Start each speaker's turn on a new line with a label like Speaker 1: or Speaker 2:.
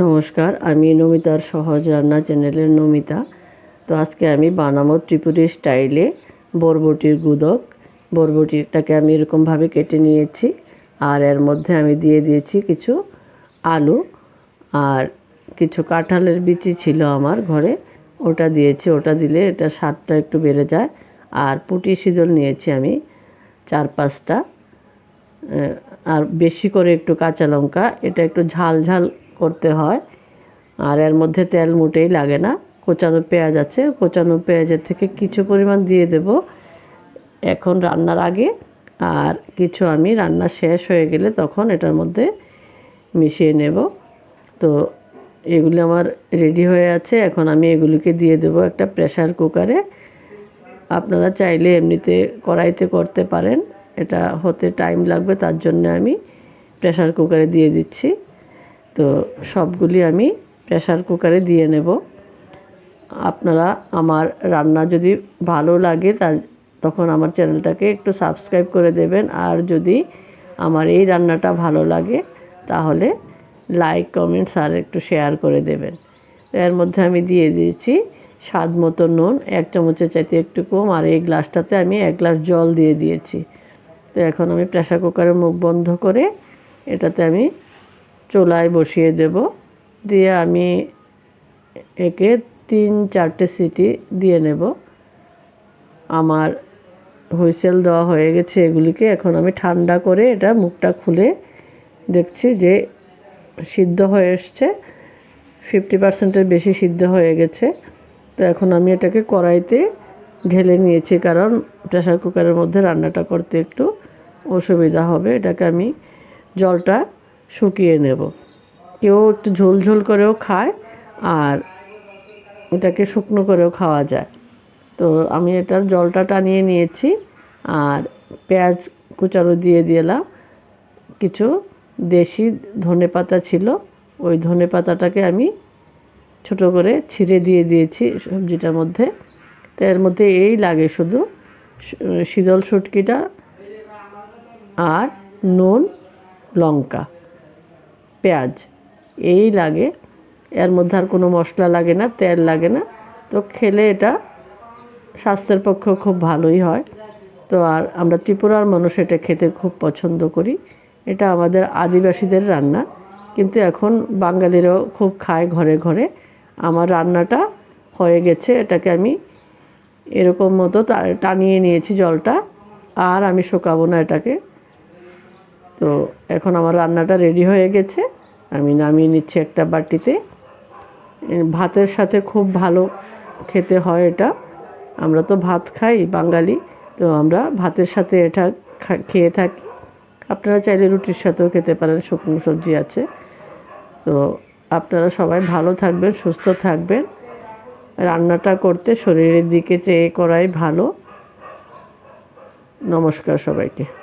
Speaker 1: নমস্কার, আমি নমিতার সহজ রান্না চ্যানেলের নমিতা। তো আজকে আমি বানাবো ত্রিপুরি স্টাইলে বরবটির গুদক। বরবটিটাকে আমি এরকমভাবে কেটে নিয়েছি আর এর মধ্যে আমি দিয়ে দিয়েছি কিছু আলু আর কিছু কাঁঠালের বিচি ছিল আমার ঘরে। ওটা দিয়েছি, ওটা দিলে এটা স্বাদটা একটু বেড়ে যায়। আর পুটি শীতল নিয়েছি আমি চার পাঁচটা। আর বেশি করে একটু কাঁচা লঙ্কা, এটা একটু ঝাল ঝাল করতে হয়। আর এর মধ্যে তেল মোটেই লাগে না। কোচানো পেঁয়াজ আছে। কোচানো পেঁয়াজের থেকে কিছু পরিমাণ দিয়ে দেব এখন রান্নার আগে। আর কিছু আমি রান্না শেষ হয়ে গেলে তখন এটার মধ্যে মিশিয়ে নেব। তো এগুলি আমার রেডি হয়ে আছে। এখন আমি এগুলিকে দিয়ে দেব একটা প্রেশার কুকারে। আপনারা চাইলে এমনিতে কড়াইতে করতে পারেন। এটা হতে টাইম লাগবে, তার জন্য আমি প্রেশার কুকারে দিয়ে দিচ্ছি। তো সবগুলি আমি প্রেশার কুকারে দিয়ে নেব। আপনারা আমার রান্না যদি ভালো লাগে তা তখন আমার চ্যানেলটাকে একটু সাবস্ক্রাইব করে দেবেন। আর যদি আমার এই রান্নাটা ভালো লাগে, তাহলে লাইক কমেন্টস আর একটু শেয়ার করে দেবেন। এর মধ্যে আমি দিয়ে দিয়েছি স্বাদ মতো নুন, এক চামচের চাইতে একটু কম, আর এই গ্লাসটাতে আমি এক গ্লাস জল দিয়ে দিয়েছি। তো এখন আমি প্রেশার কুকারের মুখ বন্ধ করে এটাতে আমি চুলায় বসিয়ে দেব। দিয়ে আমি একে তিন চারটে সিটি দিয়ে নেব। আমার হুইসেল দেওয়া হয়ে গেছে এগুলিকে। এখন আমি ঠান্ডা করে এটা মুখটা খুলে দেখছি যে সিদ্ধ হয়ে এসছে। ফিফটি পার্সেন্টের বেশি সিদ্ধ হয়ে গেছে। তো এখন আমি এটাকে কড়াইতে ঢেলে নিয়েছি কারণ প্রেসার কুকারের মধ্যে রান্নাটা করতে একটু অসুবিধা হবে। এটাকে আমি জলটা শুকিয়ে নেব। কেউ একটু ঝোল ঝোল করেও খায় আর এটাকে শুকনো করেও খাওয়া যায়। তো আমি এটার জলটা টানিয়ে নিয়েছি আর পেঁয়াজ কুচারো দিয়ে দিলাম। কিছু দেশি ধনে পাতা ছিল, ওই ধনে পাতাটাকে আমি ছোট করে ছিঁড়ে দিয়ে দিয়েছি সবজিটার মধ্যে। তো এর মধ্যে এই লাগে শুধু শীতল শুটকিটা আর নুন, লঙ্কা। পেঁয়াজ, এই লাগে। এর মধ্যে আর কোনো মশলা লাগে না, তেল লাগে না। তো খেলে এটা স্বাস্থ্যের পক্ষেও খুব ভালোই হয়। তো আর আমরা ত্রিপুরার মানুষ এটা খেতে খুব পছন্দ করি। এটা আমাদের আদিবাসীদের রান্না। কিন্তু এখন বাঙালিরাও খুব খায় ঘরে ঘরে। আমার রান্নাটা হয়ে গেছে, এটাকে আমি এরকম মতো টানিয়ে নিয়েছি জলটা। আর আমি শুকাবো না এটাকে। তো এখন আমার রান্নাটা রেডি হয়ে গেছে। আমি নামিয়ে নিচ্ছি একটা বাটিতে। ভাতের সাথে খুব ভালো খেতে হয় এটা। আমরা তো ভাত খাই, বাঙালি। তো আমরা ভাতের সাথে এটা খেয়ে থাকি। আপনারা চাইলে রুটির সাথেও খেতে পারেন, শুকনো সবজি আছে। তো আপনারা সবাই ভালো থাকবেন, সুস্থ থাকবেন। রান্নাটা করতে শরীরের দিকে চেয়ে করাই ভালো। নমস্কার সবাইকে।